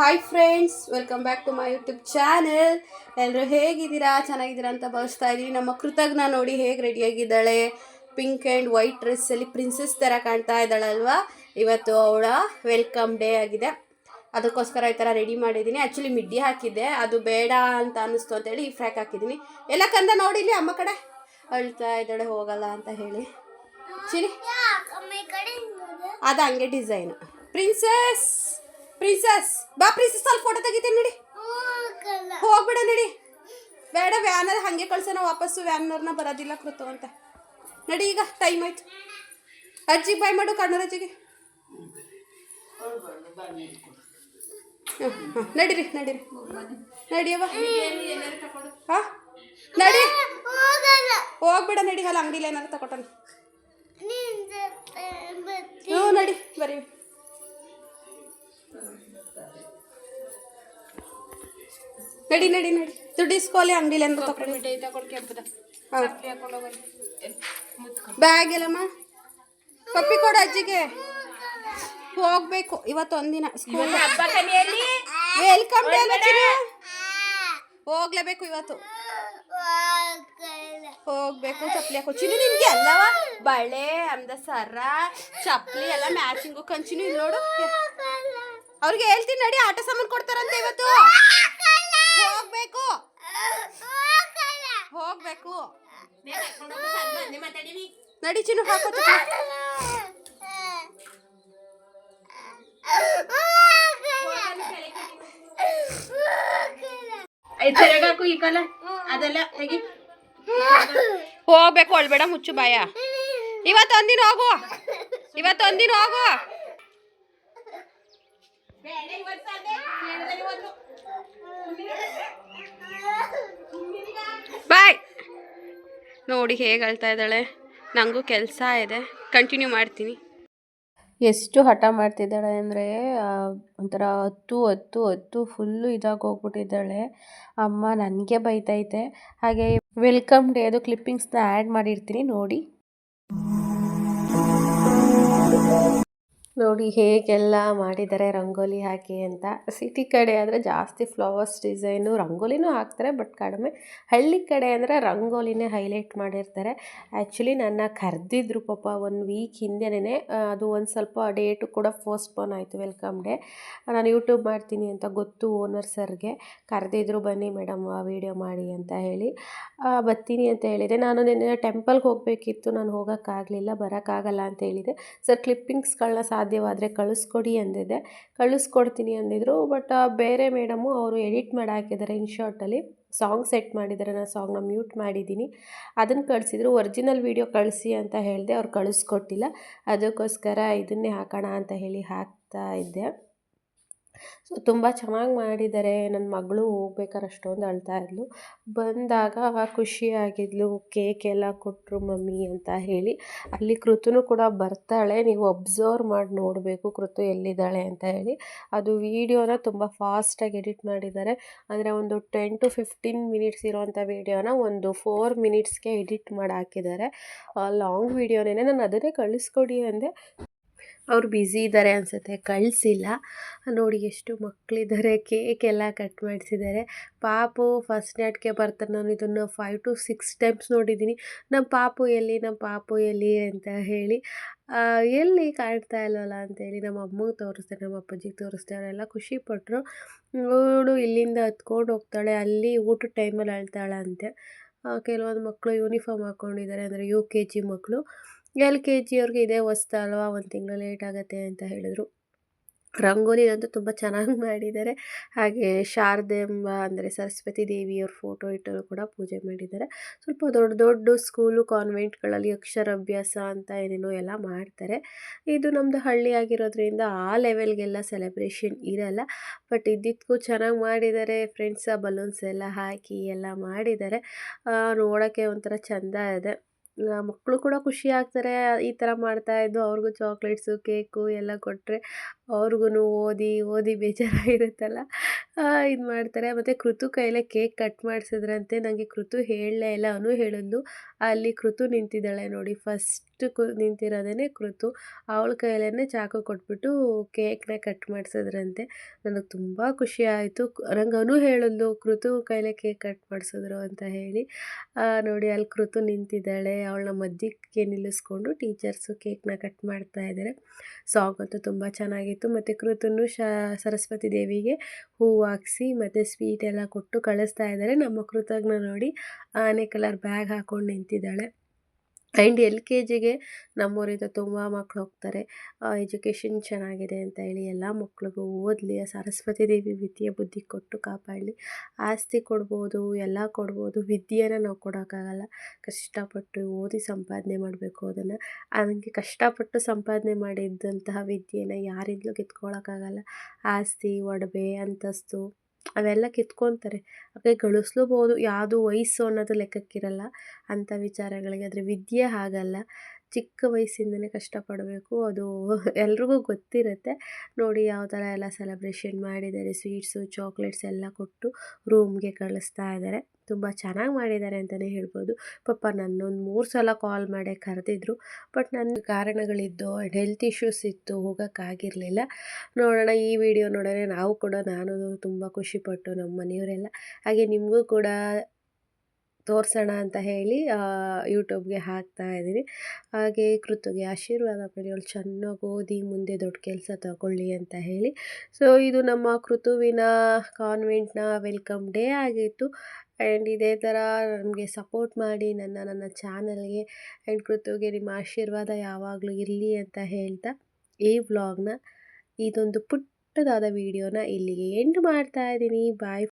Hi friends welcome back to my YouTube channel ಎಲ್ಲರೂ ಹೇಗಿದ್ದೀರಾ? ಚೆನ್ನಾಗಿದ್ದೀರಾ ಅಂತ ಭಾವಿಸ್ತಾ ಇದ್ದೀನಿ. ನಮ್ಮ ಕೃತಜ್ಞ ನೋಡಿ ಹೇಗೆ ರೆಡಿಯಾಗಿದ್ದಾಳೆ ಪಿಂಕ್ ಆ್ಯಂಡ್ ವೈಟ್ ಡ್ರೆಸ್ಸಲ್ಲಿ ಪ್ರಿನ್ಸೆಸ್ ಥರ ಕಾಣ್ತಾ ಇದ್ದಾಳಲ್ವಾ ಇವತ್ತು ಅವಳ ವೆಲ್ಕಮ್ ಡೇ ಆಗಿದೆ. ಅದಕ್ಕೋಸ್ಕರ ಈ ಥರ ರೆಡಿ ಮಾಡಿದ್ದೀನಿ. ಆ್ಯಕ್ಚುಲಿ ಮಿಡ್ಡಿ ಹಾಕಿದ್ದೆ. ಅದು ಬೇಡ ಅಂತ ಅನ್ನಿಸ್ತು ಅಂತೇಳಿ ಈ ಫ್ರ್ಯಾಕ್ ಹಾಕಿದ್ದೀನಿ. ಎಲ್ಲ ಕಂದ ನೋಡಿಲಿ ಅಮ್ಮ ಕಡೆ. ಅಳ್ತಾ ಇದ್ದಾಳೆ ಹೋಗಲ್ಲ ಅಂತ ಹೇಳಿ. ಚಿನಿ ಅದು ಹಂಗೆ ಡಿಸೈನ್ ಪ್ರಿನ್ಸೆಸ್ ಪ್ರಿನ್ಸೆಸ್ ಬಾ ಪ್ರಿನ್ಸೆಸ್ ಅಲ್ಲಿ ಫೋಟೋ ತೆಗಿತೀನಿ ನೋಡಿ. ಹೋಗ್ಬಿಡ ನಡಿ. ಬೇಡ ವ್ಯಾನಲ್ಲಿ ಹಾಗೆ ಕಳ್ಸೋಣ ವಾಪಸ್ಸು ವ್ಯಾನ್ನವ್ರನ್ನ ಬರೋದಿಲ್ಲ ಕೃತು ಅಂತ. ನಡಿ ಈಗ ಟೈಮ್ ಆಯ್ತು. ಅಜ್ಜಿ ಬಾಯ್ ಮಾಡು ಕಣ್ಣೂರ ಅಜ್ಜಿಗೆ. ನಡೀರಿ ನಡೀರಿ. ನಡಿಯವ ಹಾ? ನಡಿ. ಹೋಗ್ಬಿಡ ನಡಿ ಅಲ್ಲ ಅಂಗಡಿಲಿ ಏನಾರು ತಗೊಟ್ಟನ ಹ್ಞೂ ನಡಿ ಬರೀ. ನಡಿ ನಡಿ ನಡಿ. ದುಡ್ಡು ಇಸ್ಕೋಲಿ ಅಂಗಡಿಲಿ ಅಂದ್ರೆ ತಗೊಂಡು ಬ್ಯಾಗ್ ಎಲ್ಲಮ್ಮ? ಪಪ್ಪಿ ಕೊಡು ಅಜ್ಜಿಗೆ. ಹೋಗ್ಬೇಕು. ಇವತ್ತು ಒಂದಿನ ಸ್ಕೂಲ್ ವೆಲ್ಕಮ್ ಡೇ ಹೋಗ್ಲೇಬೇಕು ಇವತ್ತು. ಹೋಗ್ಬೇಕು ಚಪ್ಲಿ ಹಾಕೋ. ಚಿನ್ನು ಎಲ್ಲವ ಅಲ್ಲವ? ಬಳೆ ಅಂದ ಸರ ಚಪ್ಲಿ ಎಲ್ಲ ಮ್ಯಾಚಿಂಗು ಕಂಚಿನು ಇಲ್ಲಿ ನೋಡು. ಅವ್ರಿಗೆ ಹೇಳ್ತೀನಿ ನಡಿ ಆಟ ಸಾಮಾನು ಕೊಡ್ತಾರಂತೆ ಇವತ್ತು. ಹೋಗ್ಬೇಕು. ಹೋಗ್ಬೇಕು. ನಡಿ ಚಿನ್ನು ಹಾಕೋ ಚಪ್ಪಲಿ ತಿರಗಾಕು ಈ ಕಾಲ. ಅದೆಲ್ಲ ತೆಗಿ. ಹೋಗ್ಬೇಕು ಅಳ್ಬೇಡ ಮುಚ್ಚು ಬಾಯ. ಇವತ್ತು ಒಂದಿನ ಹೋಗು. ಇವತ್ತು ಬಾಯ್. ನೋಡಿ ಹೇಗೆ ಅಳ್ತಾ ಇದ್ದಾಳೆ. ನನಗೂ ಕೆಲಸ ಇದೆ. ಕಂಟಿನ್ಯೂ ಮಾಡ್ತೀನಿ. ಎಷ್ಟು ಹಠ ಮಾಡ್ತಿದ್ದಾಳೆ ಅಂದರೆ ಒಂಥರ ಹತ್ತು ಹತ್ತು ಹತ್ತು ಫುಲ್ಲು ಇದಾಗಿ ಹೋಗ್ಬಿಟ್ಟಿದ್ದಾಳೆ. ಅಮ್ಮ ನನಗೆ ಬೈತೈತೆ. ಹಾಗೆ ವೆಲ್ಕಮ್ ಡೇ ಅದು ಕ್ಲಿಪ್ಪಿಂಗ್ಸ್ನ ಆ್ಯಡ್ ಮಾಡಿರ್ತೀನಿ ನೋಡಿ. ನೋಡಿ ಹೇಗೆಲ್ಲ ಮಾಡಿದ್ದಾರೆ ರಂಗೋಲಿ ಹಾಕಿ ಅಂತ. ಸಿಟಿ ಕಡೆ ಆದರೆ ಜಾಸ್ತಿ ಫ್ಲವರ್ಸ್ ಡಿಸೈನು ರಂಗೋಲಿನೂ ಹಾಕ್ತಾರೆ ಬಟ್ ಕಡಿಮೆ. ಹಳ್ಳಿ ಕಡೆ ಅಂದರೆ ರಂಗೋಲಿನೇ ಹೈಲೈಟ್ ಮಾಡಿರ್ತಾರೆ. ಆ್ಯಕ್ಚುಲಿ ನನ್ನ ಕರೆದಿದ್ರು ಪಾಪ ಒಂದು ವೀಕ್ ಹಿಂದೆನೇ ಅದು ಒಂದು ಸ್ವಲ್ಪ ಡೇಟು ಕೂಡ ಪೋಸ್ಟ್ಪೋನ್ ಆಯಿತು ವೆಲ್ಕಮ್ ಡೇ ನಾನು ಯೂಟ್ಯೂಬ್ ಮಾಡ್ತೀನಿ ಅಂತ ಗೊತ್ತು ಓನರ್ ಸರ್ಗೆ ಕರೆದಿದ್ರು ಬನ್ನಿ ಮೇಡಮ್ ವೀಡಿಯೋ ಮಾಡಿ ಅಂತ ಹೇಳಿ. ಬರ್ತೀನಿ ಅಂತ ಹೇಳಿದೆ. ನಾನು ನಿನ್ನೆ ಟೆಂಪಲ್ಗೆ ಹೋಗಬೇಕಿತ್ತು, ನಾನು ಹೋಗೋಕ್ಕಾಗಲಿಲ್ಲ, ಬರೋಕ್ಕಾಗಲ್ಲ ಅಂತ ಹೇಳಿದೆ. ಸರ್ ಕ್ಲಿಪ್ಪಿಂಗ್ಸ್ಗಳನ್ನ ಸಾಧ್ಯವಾದರೆ ಕಳಿಸ್ಕೊಡಿ ಅಂದಿದ್ದೆ. ಕಳಿಸ್ಕೊಡ್ತೀನಿ ಅಂದಿದ್ರು ಬಟ್ ಬೇರೆ ಮೇಡಮು ಅವರು ಎಡಿಟ್ ಮಾಡಿ ಹಾಕಿದ್ದಾರೆ ಇನ್ಶಾರ್ಟಲ್ಲಿ ಸಾಂಗ್ ಸೆಟ್ ಮಾಡಿದ್ದಾರೆ, ನಾನು ಸಾಂಗ್ನ ಮ್ಯೂಟ್ ಮಾಡಿದ್ದೀನಿ. ಅದನ್ನು ಕಳಿಸಿದ್ರು ಒರಿಜಿನಲ್ ವೀಡಿಯೋ ಕಳಿಸಿ ಅಂತ ಹೇಳಿದೆ, ಅವ್ರು ಕಳಿಸ್ಕೊಟ್ಟಿಲ್ಲ. ಅದಕ್ಕೋಸ್ಕರ ಇದನ್ನೇ ಹಾಕೋಣ ಅಂತ ಹೇಳಿ ಹಾಕ್ತಾ ಇದ್ದೆ. ಸೊ, ತುಂಬ ಚೆನ್ನಾಗಿ ಮಾಡಿದ್ದಾರೆ ನನ್ನ ಮಗಳು ಹೋಗ್ಬೇಕಾರೆ ಅಷ್ಟೊಂದು ಅಳ್ತಾ ಇದ್ಲು. ಬಂದಾಗ ಖುಷಿಯಾಗಿದ್ಲು, ಕೇಕ್ ಎಲ್ಲ ಕೊಟ್ಟರು ಮಮ್ಮಿ ಅಂತ ಹೇಳಿ. ಅಲ್ಲಿ ಕೃತುನು ಕೂಡ ಬರ್ತಾಳೆ. ನೀವು ಅಬ್ಸರ್ವ್ ಮಾಡಿ ನೋಡಬೇಕು ಕೃತು ಎಲ್ಲಿದ್ದಾಳೆ ಅಂತ ಹೇಳಿ. ಅದು ವೀಡಿಯೋನ ತುಂಬ ಫಾಸ್ಟಾಗಿ ಎಡಿಟ್ ಮಾಡಿದ್ದಾರೆ ಅಂದರೆ ಒಂದು ಟೆನ್ ಟು ಫಿಫ್ಟೀನ್ ಮಿನಿಟ್ಸ್ ಇರೋವಂಥ ವೀಡಿಯೋನ ಒಂದು ಫೋರ್ ಮಿನಿಟ್ಸ್ಗೆ ಎಡಿಟ್ ಮಾಡಿ ಹಾಕಿದ್ದಾರೆ ಲಾಂಗ್ ವೀಡಿಯೋನೇ ನಾನು ಅದನ್ನೇ ಕಳಿಸ್ಕೊಡಿ ಅಂದೆ. ಅವ್ರು ಬ್ಯುಸಿ ಇದ್ದಾರೆ ಅನಿಸುತ್ತೆ, ಕಳಿಸಿಲ್ಲ. ನೋಡಿ ಎಷ್ಟು ಮಕ್ಕಳಿದ್ದಾರೆ ಕೇಕ್ ಎಲ್ಲ ಕಟ್ ಮಾಡಿಸಿದ್ದಾರೆ ಪಾಪು ಫಸ್ಟ್ ನೈಟ್ಗೆ ಬರ್ತಾರೆ ನಾನು ಇದನ್ನು ಫೈವ್ ಟು ಸಿಕ್ಸ್ ಟೈಮ್ಸ್ ನೋಡಿದ್ದೀನಿ ನಮ್ಮ ಪಾಪು ಎಲ್ಲಿ ನಮ್ಮ ಪಾಪು ಎಲ್ಲಿ ಅಂತ ಹೇಳಿ ಎಲ್ಲಿ ಕಾಣ್ತಾ ಇಲ್ವಲ್ಲ ಅಂತೇಳಿ ನಮ್ಮ ಅಮ್ಮಗೆ ತೋರಿಸ್ದೆ, ನಮ್ಮ ಅಪ್ಪಾಜಿಗೆ ತೋರಿಸ್ದೆ, ಅವರೆಲ್ಲ ಖುಷಿಪಟ್ಟರು ಅವಳು ಇಲ್ಲಿಂದ ಹತ್ಕೊಂಡು ಹೋಗ್ತಾಳೆ, ಅಲ್ಲಿ ಊಟದ ಟೈಮಲ್ಲಿ ಅಳ್ತಾಳೆ ಅಂತೆ. ಕೆಲವೊಂದು ಮಕ್ಕಳು ಯೂನಿಫಾರ್ಮ್ ಹಾಕ್ಕೊಂಡಿದ್ದಾರೆ ಅಂದರೆ ಯು ಕೆ ಜಿ ಮಕ್ಕಳು ಎಲ್ ಕೆ ಜಿಯವ್ರಿಗೆ ಇದೇ ಹೊಸ್ತು ಅಲ್ವಾ? ಒಂದು ತಿಂಗಳು ಲೇಟ್ ಆಗುತ್ತೆ ಅಂತ ಹೇಳಿದರು. ರಂಗೋಲಿನಂತೂ ತುಂಬ ಚೆನ್ನಾಗಿ ಮಾಡಿದ್ದಾರೆ. ಹಾಗೆ ಶಾರದೆಂಬ ಅಂದರೆ ಸರಸ್ವತಿ ದೇವಿಯವ್ರ ಫೋಟೋ ಇಟ್ಟು ಕೂಡ ಪೂಜೆ ಮಾಡಿದ್ದಾರೆ. ಸ್ವಲ್ಪ ದೊಡ್ಡ ದೊಡ್ಡ ಸ್ಕೂಲು ಕಾನ್ವೆಂಟ್ಗಳಲ್ಲಿ ಅಕ್ಷರಾಭ್ಯಾಸ ಅಂತ ಏನೇನೋ ಎಲ್ಲ ಮಾಡ್ತಾರೆ. ಇದು ನಮ್ಮದು ಹಳ್ಳಿ ಆಗಿರೋದ್ರಿಂದ ಆ ಲೆವೆಲ್ಗೆಲ್ಲ ಸೆಲೆಬ್ರೇಷನ್ ಇರಲ್ಲ. ಬಟ್ ಇದ್ದಿದ್ದಕ್ಕೂ ಚೆನ್ನಾಗಿ ಮಾಡಿದ್ದಾರೆ. ಫ್ರೆಂಡ್ಸ ಬಲೂನ್ಸ್ ಎಲ್ಲ ಹಾಕಿ ಎಲ್ಲ ಮಾಡಿದ್ದಾರೆ. ನೋಡೋಕ್ಕೆ ಒಂಥರ ಚೆಂದ ಇದೆ. ಮಕ್ಕಳು ಕೂಡ ಖುಷಿ ಆಗ್ತಾರೆ, ಈ ಥರ ಮಾಡ್ತಾಯಿದ್ದು ಅವ್ರಿಗೂ ಚಾಕ್ಲೇಟ್ಸು ಕೇಕು ಎಲ್ಲ ಕೊಟ್ಟರೆ ಅವ್ರಿಗೂ ಓದಿ ಓದಿ ಬೇಜಾರಾಗಿರುತ್ತಲ್ಲ? ಇದು ಮಾಡ್ತಾರೆ. ಮತ್ತು ಕೃತು ಕೈಲೇ ಕೇಕ್ ಕಟ್ ಮಾಡಿಸಿದ್ರಂತೆ. ನನಗೆ ಕೃತು ಹೇಳಲೇ ಇಲ್ಲ. ಅನು ಹೇಳಿದ್ಲು ಅಲ್ಲಿ ಕೃತು ನಿಂತಿದ್ದಾಳೆ ನೋಡಿ ಫಸ್ಟ್ ಕು ನಿಂತಿರೋದೇ ಕೃತು ಅವಳ ಕೈಯಲ್ಲೇ ಚಾಕು ಕೊಟ್ಬಿಟ್ಟು ಕೇಕ್ನ ಕಟ್ ಮಾಡಿಸಿದ್ರಂತೆ. ನನಗೆ ತುಂಬ ಖುಷಿ ಆಯಿತು. ರಂಗನೂ ಹೇಳಿದ್ಲು ಕೃತು ಕೈಲೇ ಕೇಕ್ ಕಟ್ ಮಾಡಿಸಿದ್ರು ಅಂತ ಹೇಳಿ. ನೋಡಿ, ಅಲ್ಲಿ ಕೃತು ನಿಂತಿದ್ದಾಳೆ. ಅವಳನ್ನ ಮಧ್ಯಕ್ಕೆ ನಿಲ್ಲಿಸ್ಕೊಂಡು ಟೀಚರ್ಸು ಕೇಕ್ನ ಕಟ್ ಮಾಡ್ತಾ ಇದ್ದಾರೆ. ಸಾಂಗ್ ಅಂತೂ ತುಂಬ ಚೆನ್ನಾಗಿತ್ತು. ಮತ್ತು ಕೃತನ್ನು ಶ, ಸರಸ್ವತಿ ದೇವಿಗೆ ಹೂವು ಹಾಕ್ಸಿ, ಮತ್ತು ಸ್ವೀಟ್ ಎಲ್ಲ ಕೊಟ್ಟು ಕಳಿಸ್ತಾ ಇದ್ದಾರೆ. ನಮ್ಮ ಕೃತಜ್ಞ ನೋಡಿ, ಆನೆ ಕಲರ್ ಬ್ಯಾಗ್ ಹಾಕೊಂಡು ನಿಂತಿದ್ದಾಳೆ. ಆ್ಯಂಡ್ ಎಲ್ ಕೆ ಜಿಗೆ ನಮ್ಮೂರಿಂದ ತುಂಬ ಮಕ್ಳು ಹೋಗ್ತಾರೆ. ಎಜುಕೇಷನ್ ಚೆನ್ನಾಗಿದೆ ಅಂತ ಹೇಳಿ ಎಲ್ಲ ಮಕ್ಳಿಗೂ ಓದಲಿ, ಆ ಸರಸ್ವತಿ ದೇವಿ ವಿದ್ಯೆ ಬುದ್ಧಿ ಕೊಟ್ಟು ಕಾಪಾಡಲಿ. ಆಸ್ತಿ ಕೊಡ್ಬೋದು, ಎಲ್ಲ ಕೊಡ್ಬೋದು, ವಿದ್ಯೆನ ನಾವು ಕೊಡೋಕ್ಕಾಗಲ್ಲ. ಕಷ್ಟಪಟ್ಟು ಓದಿ ಸಂಪಾದನೆ ಮಾಡಬೇಕು ಅದನ್ನು. ಹಂಗೆ ಕಷ್ಟಪಟ್ಟು ಸಂಪಾದನೆ ಮಾಡಿದ್ದಂತಹ ವಿದ್ಯೆನ ಯಾರಿಂದಲೂ ಕಿತ್ಕೊಳ್ಳೋಕ್ಕಾಗಲ್ಲ ಆಸ್ತಿ, ಒಡವೆ, ಅಂತಸ್ತು. ಅವೆಲ್ಲ ಕಿತ್ಕೊತಾರೆ. ಹಾಗೆ ಗಳಿಸ್ಲೂಬೋದು, ಯಾವುದು ವಯಸ್ಸು ಅನ್ನೋದು ಲೆಕ್ಕಕ್ಕಿರಲ್ಲ ಅಂಥ ವಿಚಾರಗಳಿಗೆ. ಆದರೆ ವಿದ್ಯೆ ಹಾಗಲ್ಲ. ಚಿಕ್ಕ ವಯಸ್ಸಿಂದಲೇ ಕಷ್ಟಪಡಬೇಕು. ಅದು ಎಲ್ರಿಗೂ ಗೊತ್ತಿರುತ್ತೆ. ನೋಡಿ ಯಾವ ಥರ ಎಲ್ಲ ಸೆಲೆಬ್ರೇಷನ್ ಮಾಡಿದ್ದಾರೆ. ಸ್ವೀಟ್ಸು ಚಾಕ್ಲೇಟ್ಸ್ ಎಲ್ಲ ಕೊಟ್ಟು ರೂಮ್ಗೆ ಕಳಿಸ್ತಾ ಇದ್ದಾರೆ. ತುಂಬ ಚೆನ್ನಾಗಿ ಮಾಡಿದ್ದಾರೆ ಅಂತಲೇ ಹೇಳ್ಬೋದು. ಪಾಪ ನನ್ನೊಂದು ಮೂರು ಸಲ ಕಾಲ್ ಮಾಡಿ ಕರೆದಿದ್ರು. ಬಟ್ ನನ್ನ ಕಾರಣಗಳಿದ್ದು ಹೆಲ್ತ್ ಇಶ್ಯೂಸ್ ಇತ್ತು, ಹೋಗೋಕ್ಕಾಗಿರಲಿಲ್ಲ. ನೋಡೋಣ, ಈ ವಿಡಿಯೋ ನೋಡೋಣ, ನಾವು ಕೂಡ ನಾನು ತುಂಬ ಖುಷಿಪಟ್ಟು ನಮ್ಮ ಮನೆಯವರೆಲ್ಲ. ಹಾಗೆ ನಿಮಗೂ ಕೂಡ ತೋರಿಸೋಣ ಅಂತ ಹೇಳಿ ಯೂಟ್ಯೂಬ್ಗೆ ಹಾಕ್ತಾ ಇದ್ದೀನಿ. ಹಾಗೆ ಕೃತುಗೆ ಆಶೀರ್ವಾದ ಮಾಡಿ ಅವಳು ಚೆನ್ನಾಗಿ ಓದಿ ಮುಂದೆ ದೊಡ್ಡ ಕೆಲಸ ತಗೊಳ್ಳಿ ಅಂತ ಹೇಳಿ. ಸೊ ಇದು ನಮ್ಮ ಕೃತುವಿನ ಕಾನ್ವೆಂಟ್ನ ವೆಲ್ಕಮ್ ಡೇ ಆಗಿತ್ತು. ಆ್ಯಂಡ್ ಇದೇ ಥರ ನಮಗೆ ಸಪೋರ್ಟ್ ಮಾಡಿ ನನ್ನ ನನ್ನ ಚಾನಲ್ಗೆ ಆ್ಯಂಡ್ ಕೃತುಗೆ ನಿಮ್ಮ ಆಶೀರ್ವಾದ ಯಾವಾಗಲೂ ಇರಲಿ ಅಂತ ಹೇಳ್ತಾ ಈ ವ್ಲಾಗ್ನ ಇದೊಂದು ಪುಟ್ಟದಾದ ವಿಡಿಯೋನ ಇಲ್ಲಿಗೆ ಎಂಡ್ ಮಾಡ್ತಾ ಇದ್ದೀನಿ. ಬಾಯ್